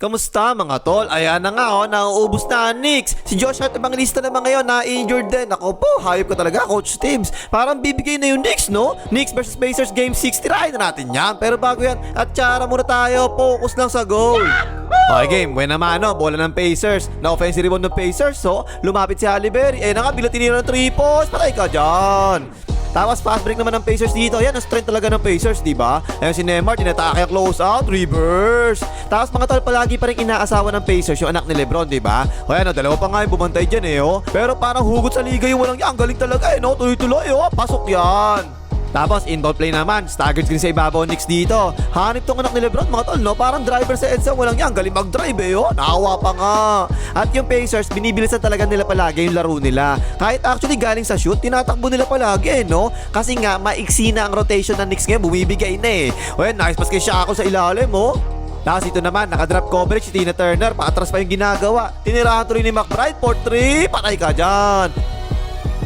Kamusta mga tol? Ayan na nga oh, nauubos na Knicks. Si Josh Hart Evangelista naman ngayon na injured din. Ako po, hayop ko talaga, Coach Tibbs. Parang bibigay na yung Knicks, no? Knicks versus Pacers Game 6, tirahin na natin yan. Pero bago yan, at tsara muna tayo, focus lang sa goal. Okay game, buena mano, bola ng Pacers. Na offensive rebound ng Pacers, so lumapit si Berry. Eh na nga, bilat tinira ng 3 points. Patay ka dyan. Tapos fast break naman ng Pacers dito. Yan, ang strength talaga ng Pacers, di ba? Ayun si Neymar, tinatake close out, reverse. Tapos mga tol, palagi pa rin inaasawa ng Pacers yung anak ni Lebron, di ba? O yan, dalawa pa nga yung bumantay dyan eh, oh. Pero parang hugot sa liga yung walang yan. Ang galing talaga eh, no? Tuloy-tuloy, oh. Pasok yan. Tapos inbound play naman, staggered screen sa ibabaw Knicks dito. Hanip tong anak ni Lebron mga tol, no? Parang driver sa EDSA, walang yan. Galing mag-drive eh, oh. Naawa pa nga. At yung Pacers, binibilisan talaga nila palagi yung laro nila. Kahit actually galing sa shoot, tinatakbo nila palagi, eh, no? Kasi nga, maiksi na ang rotation ng Knicks ngayon, bumibigay na eh. Yan, nice pass kay Shako sa ilalim, oh. Tapos ito naman, nakadrop coverage si Tina Turner, paatras pa yung ginagawa. Tinirahan tuloy ni McBride for 3, patay ka dyan.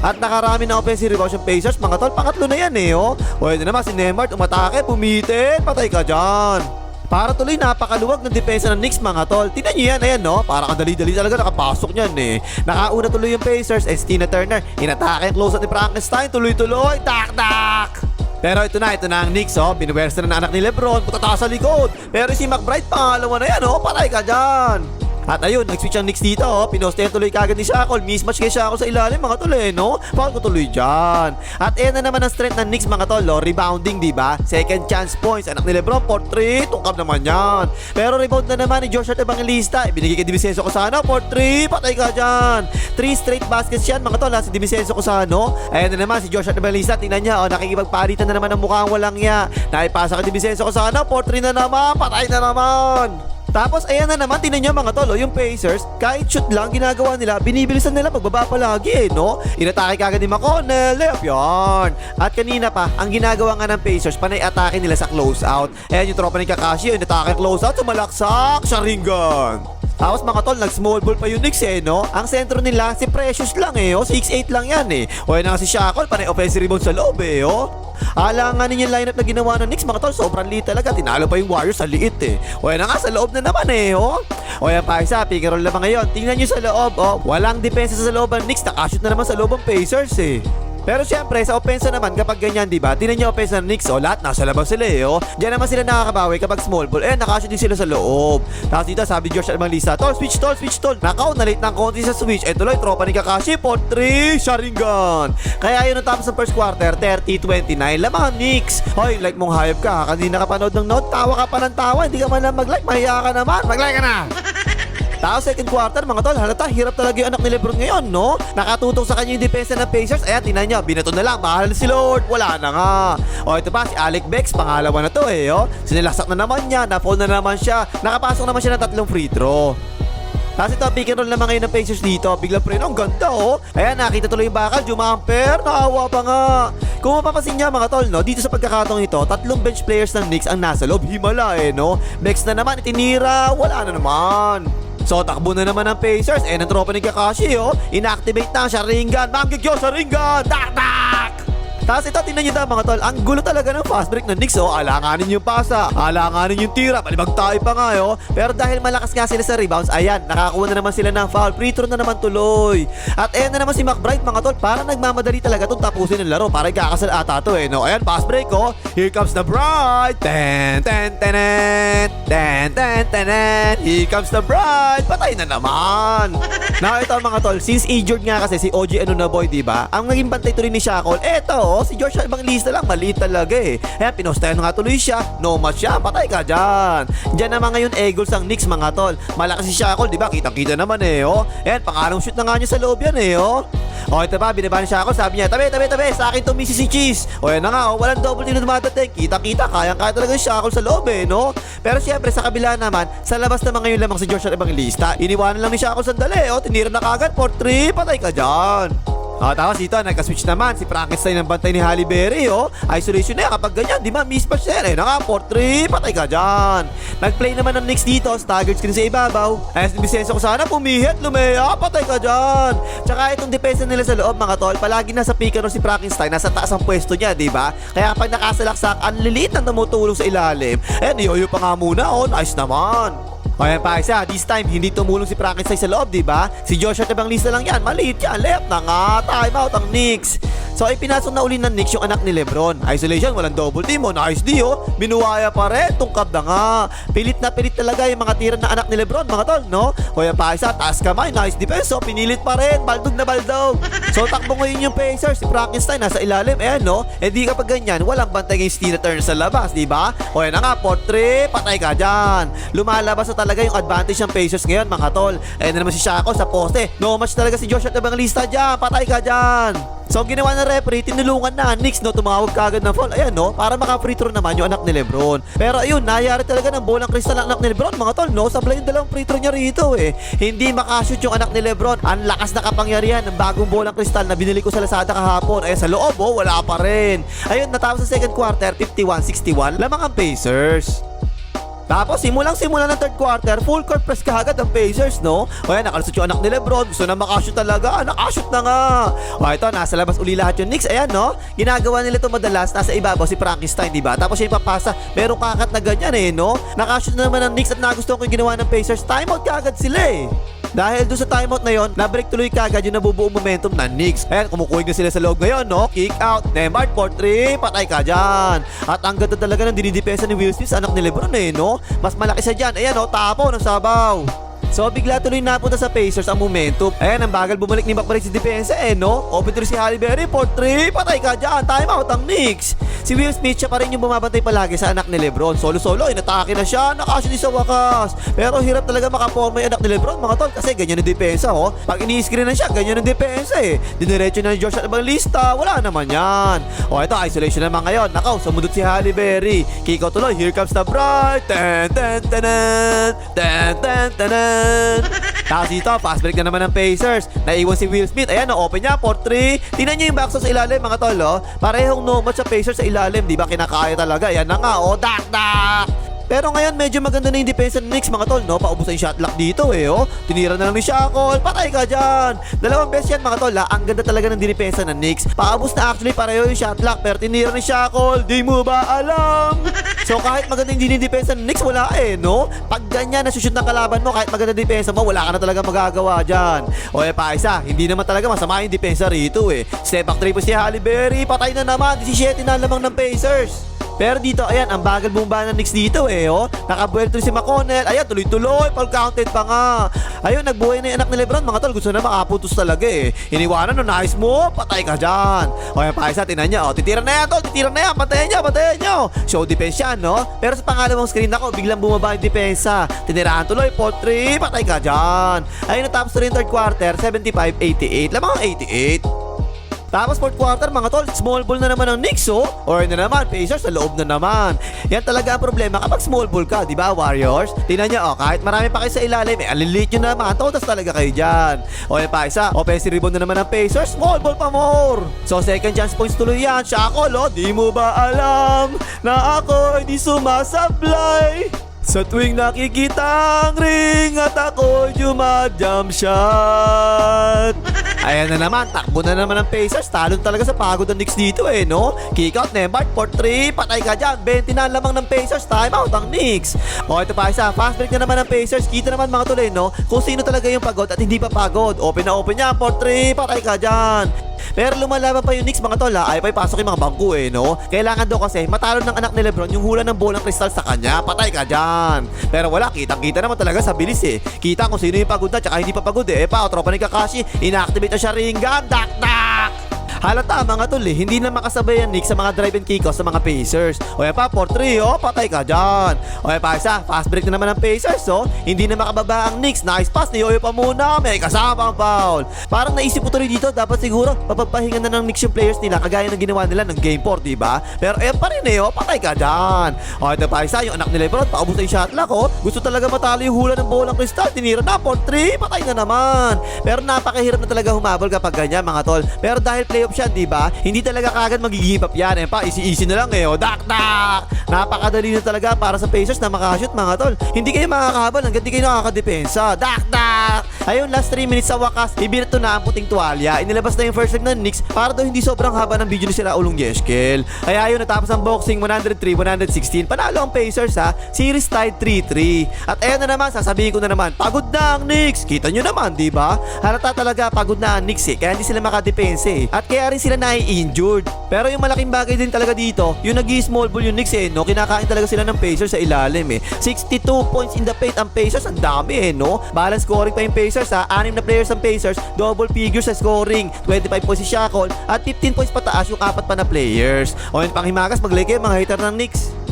At nakarami na offensive rebounds yung Pacers. Mga tol, pangatlo na yan eh, oh. O ito naman, si Neymar, umatake, pumitin, patay ka dyan. Para tuloy napakaluwag ng depensa ng Knicks mga tol. Tingnan nyo yan, ayan no? Parang ang dali-dali talaga nakapasok niyan eh. Nakauna tuloy yung Pacers, si Tina Turner. Inatake ang close ni Frankenstein, tuloy-tuloy, tak-tak! Pero ito na, ito na ang Knicks, oh. Binuwersa na ng anak ni Lebron, putata sa likod. Pero si McBride, pangalawa na yan, oh. Patay ka dyan. At ayun, nag-switch ang Knicks dito, oh. Pinoste tuloy kagad ni Shackle. Mismatch kay Shackle sa ilalim, mga tol, eh, no? Foul ko tuloy dyan. At ayan na naman ang strength ng Knicks, mga tol, oh. Rebounding, di ba? Second chance points. Anak ni Lebron, for 3. Tungkap naman yan. Pero rebound na naman ni Josh Hart Evangelista. Ibinigay kay Divisenso Cosano, for 3. Patay ka dyan. 3 straight baskets yan, mga tol, ha? Si Divisenso Cosano. Ayan na naman, si Josh Hart Evangelista. Tingnan niya, oh. Nakikipagpalitan na naman ang mukhang walang niya. Naipasa kay Divisenso Cosano, for 3 na naman. Patay na naman. Tapos ayan na naman, tinan nyo mga tolo, yung Pacers, kahit shoot lang ginagawa nila, binibilisan nila pagbaba palagi eh, no? Inatake kagad ni McConnell, layup yun. At kanina pa, ang ginagawa nga ng Pacers, panay atake nila sa closeout. Ayan yung tropa ni Kakashi, yung inatake closeout, sumalaksak, Sharingan. Tapos mga tol, nag-small ball pa yung Knicks eh, no? Ang sentro nila, si Precious lang eh, oh. 6'8 lang yan eh. O yan nga si Shackle, panay offensive rebound sa loob eh, oh. Alanganin yung lineup na ginawa ng Knicks, mga tol, sobrang liit talaga. Tinalo pa yung Warriors sa liit eh. O yan nga, sa loob na naman eh, oh. O yan pa isa, pick roll naman ngayon. Tingnan nyo sa loob, oh. Walang depensa sa loob ng Knicks, nakashoot na naman sa loob ng Pacers eh. Pero syempre, sa opensa naman, kapag ganyan, di ba? Tingnan niyo opensa ng Knicks, oh, lahat nasa labas sila eh, oh. Diyan naman sila nakakabawi kapag small ball. Eh, nakashoot din sila sa loob. Tapos dito, sabi George Evangelista, tol, switch, tol, switch, tol. Nakaw, nalit ng konti sa switch. Eh, tuloy, tropa ni Kakashi, for 3, Sharingan. Kaya yun ang tapos ng first quarter, 30-29. Lamang ang Knicks. Hoy, like mong hayop ka, kanina ka panood ng note, tawa ka pa ng tawa, hindi ka man lang mag-like, mahiya ka naman. Mag-like ka na! Tapos second quarter, mga tol, halata, hirap talaga yung anak ni Lebron ngayon, no? Nakatutok sa kanya yung depensa ng Pacers. Ayan, tinan niya, binato na lang, bahala na si Lord. Wala na nga. O, ito pa, si Alec Bex, pangalawa na to eh, oh. Sinilaksak na naman niya, na-fall na naman siya. Nakapasok naman siya ng tatlong free throw. Tapos ito, pick and roll naman ngayon ng Pacers dito. Biglang pre, ang ganda oh. Ayan, nakita tuloy yung bakal, jumamper, naawa pa nga. Kung mapapansin niya mga tol, no, dito sa pagkakataong ito, tatlong bench players ng Knicks ang nasa loob. Himala eh, no? Bex na naman, itinira, wala na naman. So, takbo na naman ng Pacers. Eh, ng tropa ni Kakashi, oh. Inactivate na ang Sharingan. Ma'am Gigyo, Sharingan! Tak, tak! Tapos ito, tingnan nyo daw mga tol, ang gulo talaga ng fast break ng Knicks, oh. Alanganin yung pasa, alanganin yung tira, palibag tayo pa nga, oh. Pero dahil malakas nga sila sa rebounds, ayan, nakakuha na naman sila ng foul, free throw na naman tuloy. At ayan na naman si McBride, mga tol, parang nagmamadali talaga itong tapusin ng laro, para ikakasal ata to, eh, no. Ayan, fast break, oh. Here comes the bride. Ten, ten, ten, ten, ten, ten, ten, ten. Here comes the bride. Patay na naman. Now, ito mga tol, since injured nga kasi si OG ano na boy, di ba? Ang naging bantay tuloy ni Shackle, eto, oh, si George Evangelista lang, maliit talaga eh. Ayan, pinostayan nga tuloy siya, no match siya, patay ka dyan. Diyan naman ngayon Eagles ang Knicks mga tol. Malakas si Shackle, di ba? Kitang-kita naman eh, oh. Ayan, pangalong shoot na nga niya sa loob yan eh, oh. O ito pa, binaba ni Shackle, sabi niya, tabi, tabi, tabi, sa akin to misis si Cheese. O yan na nga, oh, walang double team na dumadating. Kita-kita, kayang-kaya talaga yung Shackle sa loob eh, no? Pero siyempre, sa kabila naman, sa labas naman ngayon lamang si George Evangelista. Iniwanan lang ni Shackle sandali, oh. Tinira na kagad, for 3, patay ka dyan. Oh, tapos dito, nagka-switch naman si Frankenstein ng bantay ni Halle Berry, oh. Isolation na yan. Kapag ganyan, di ba, mismatch na yan, eh. Naka, 4-3, patay ka dyan. Nag-play naman ng Knicks dito, staggered screen sa ibabaw. Ayos ni Vicenzo ko sana, pumihit, lumea, patay ka dyan. Tsaka itong depensa nila sa loob, mga tol, palagi nasa roll si Frankenstein, nasa taas ang pwesto niya, di ba? Kaya kapag nakasalaksak, ang lilit na tumutulong sa ilalim. Eh, niyoyo pa nga muna, oh, nice naman. O yan pa isa, this time hindi tumulong si Frankenstein sa loob, di ba? Si Joshua Evangelista lang yan, maliit yan, left na nga, time out ang Knicks. So ay pinasok na uli ng Knicks yung anak ni Lebron. Isolation, walang double team, oh, nice D oh. Binuwaya pa rin, tungkab na nga. Pilit na pilit talaga yung mga tira na anak ni Lebron, mga tol, no? O yan pa isa, taas kamay, nice defense, oh, pinilit pa rin, baldog na baldog. So takbo ngayon yung Pacers, si Frankenstein nasa ilalim, ayan no? Eh di kapag ganyan, walang bantay yung steal turn sa labas, di ba? O na nga, 4-3, patay ka dyan. Lumalabas na talaga yung advantage ng Pacers ngayon, mga tol. Ayan na naman si Shako sa poste. No match talaga si Joshua Evangelista dyan, patay ka dyan. So ang ginawa ng referee, tinulungan na Knicks no, tumawag kagad ng foul. Ayan no, para maka-free throw naman yung anak ni Lebron. Pero ayun, nayari talaga ng bolang kristal ang anak ni Lebron, mga tol, no? Sablay yung dalawang free throw niya rito eh. Hindi makashoot yung anak ni Lebron. Ang lakas na kapangyarihan ng bagong bolang kristal na binili ko sa Lazada kahapon. Ayan sa loob, oh, wala pa rin. Ayun, natapos sa second quarter, 51-61. Lamang ang Pacers. Tapos simulang simula ng third quarter, full court press kaagad ang Pacers, no? O yan, nakalusot yung anak ni Lebron, gusto na makashoot talaga, nakashoot na nga. O ito, nasa labas uli lahat yung Knicks, ayan, no? Ginagawa nila ito madalas, nasa ibabaw si Frankenstein, di ba? Tapos siya papasa, merong kakat na ganyan eh, no? Nakashoot na naman ng Knicks at nagustuhan ko yung ginawa ng Pacers, timeout kaagad sila eh. Dahil doon sa timeout na yon, na-break tuloy kagad yung nabubuong momentum ng Knicks. Ayan, kumukuhig na sila sa loob ngayon, no? Kick out, Neymar, 4-3, patay ka dyan. At ang ganda talaga ng dinidepensa ni Will Smith, anak ni Lebron eh, no? Mas malaki siya dyan. Ayan, no? Tapo ng sabaw. So bigla tuloy napunta sa Pacers ang momentum. Ayan, ang bagal bumalik ni Bakbalik si depensa eh, no? Open tuloy si Halle Berry, 4-3, patay ka dyan, time out ang Knicks. Si Will Smith siya pa rin yung bumabantay palagi sa anak ni Lebron. Solo-solo, inatake na siya, nakashoot sa wakas. Pero hirap talaga makaporma yung anak ni Lebron, mga tol, kasi ganyan ang depensa, oh. Pag ini-screen na siya, ganyan ang depensa eh. Diniretso na ni Josh at ibang lista, wala naman yan. O ito, isolation naman ngayon. Nakaw, sumundot si Halle out tuloy, here comes the bright. Ten, ten, ten, ten, ten, ten, ten. Tapos dito, fast break na naman ng Pacers. Naiwan si Will Smith. Ayan, open niya, 4-3. Tingnan niyo yung backstop sa ilalim, mga tol, oh. Parehong no match sa Pacers sa ilalim, di ba? Kinakaya talaga. Ayan na nga, oh, dak, dak. Pero ngayon, medyo maganda na yung defense ng Knicks, mga tol, no? Paubos na yung shot clock dito, eh, oh. Tinira na lang ni Shackle. Patay ka dyan. Dalawang beses yan, mga tol, ha? Ang ganda talaga ng dinepensa ng Knicks. Paubos na actually pareho yung shot clock, pero tinira ni Shackle. Di mo ba alam? So kahit maganda yung dinidepensa ng Knicks, wala eh, no? Pag ganyan nasushoot ng kalaban mo, kahit maganda depensa mo, wala ka na talaga magagawa dyan. O eh pa isa, hindi naman talaga masama yung depensa rito eh. Step back triple si Halle Berry, patay na naman, 17 na lamang ng Pacers. Pero dito, ayan, ang bagal bumba ng Knicks dito eh, oh. Nakabuelto si McConnell. Ayan, tuloy-tuloy, fall counted pa nga. Ayun, nagbuhay na yung anak ni Lebron. Mga tol, gusto na makaputos talaga eh. Iniwanan, no, nice mo, patay ka dyan. O yan, pa isa, tinan niya, oh. Titira na yan, tol, titira na yan, patayin niya, patayin niya. Show defense yan, no? Pero sa pangalawang screen ako, biglang bumaba yung depensa. Tinirahan tuloy, 4-3, patay ka dyan. Ayun, natapos na rin third quarter, 75-88. Lamang ang 88. Tapos fourth quarter mga tol, small ball na naman ang Knicks oh. Or na naman, Pacers sa loob na naman. Yan talaga ang problema kapag small ball ka, di ba Warriors? Tingnan niyo oh, kahit marami pa kayo sa ilalim, eh, alilit nyo naman, totas talaga kayo dyan. O yan pa isa, offensive rebound na naman ng Pacers, small ball pa more. So second chance points tuloy yan, Shackle oh, di mo ba alam na ako hindi sumasablay? Sa tuwing nakikita ang ring at ako jumajump shot. Ayan na naman, takbo na naman ng Pacers. Talon talaga sa pagod ng Knicks dito eh, no? Kick out, Nembart, 4-3, patay ka dyan. 20 na lamang ng Pacers, time out ang Knicks. O ito pa isa, fast break na naman ng Pacers. Kita naman mga tuloy, no? Kung sino talaga yung pagod at hindi pa pagod. Open na open niya, 4-3, patay ka dyan. Pero lumalaban pa yung Knicks mga tol ha, ay pa ipasok yung mga bangko eh no. Kailangan daw kasi matalo ng anak ni Lebron yung hula ng bolang kristal sa kanya, patay ka dyan. Pero wala, kitang-kita naman talaga sa bilis eh. Kita kung sino yung pagod na tsaka hindi pa pagod eh. Eh pa, tropa ni Kakashi, inactivate na siya ring gun, dak dak! Halata mga tol eh, hindi na makasabay yan Nick sa mga drive and kick sa mga Pacers. O pa, 4-3 oh, patay ka dyan. O pa isa, fast break na naman ng Pacers oh. Hindi na makababa ang Knicks, nice pass ni Yoyo pa muna, may kasama ang foul. Parang naisip ko tuloy dito, dapat siguro papagpahingan na ng Knicks yung players nila kagaya ng ginawa nila ng game 4, di ba? Pero ayan pa rin eh oh, patay ka dyan. O ito pa isa, yung anak ni Lebron, paubos na yung shot clock oh. Gusto talaga matalo yung hula ng bolang kristal, tinira na, 4-3, patay na naman. Pero napakahirap na talaga humabol kapag ganyan mga tol. Pero dahil playoff siya, di ba? Hindi talaga kagad mag-give up yan. Eh pa, easy-easy na lang eh. Oh, dak dak. Napakadali na talaga para sa Pacers na makashoot mga tol. Hindi kayo makakahabol hanggang di kayo nakakadepensa. Dak dak. Ayun, last 3 minutes sa wakas, ibinato na ang puting tuwalya. Inilabas na yung first leg ng Knicks para daw hindi sobrang haba ng video ni sila Ulong Yeskel. Ay ayun, natapos ang boxing 103-116. Panalo ang Pacers ha. Series tied 3-3. At ayan na naman, sasabihin ko na naman, pagod na ang Knicks. Kita nyo naman, di ba? Halata talaga pagod na ang Knicks eh. Kaya hindi sila makadepense eh. At kaya rin sila nai-injured. Pero yung malaking bagay din talaga dito, yung nag-small ball yung Knicks eh, no? Kinakain talaga sila ng Pacers sa ilalim eh. 62 points in the paint ang Pacers, ang dami eh, no? Balance scoring pa yung Pacers ha. Anim na players ang Pacers, double figures sa scoring. 25 points si Shackle at 15 points pataas yung apat pa na players. O yun pang himagas, mag-like mga hater ng Knicks.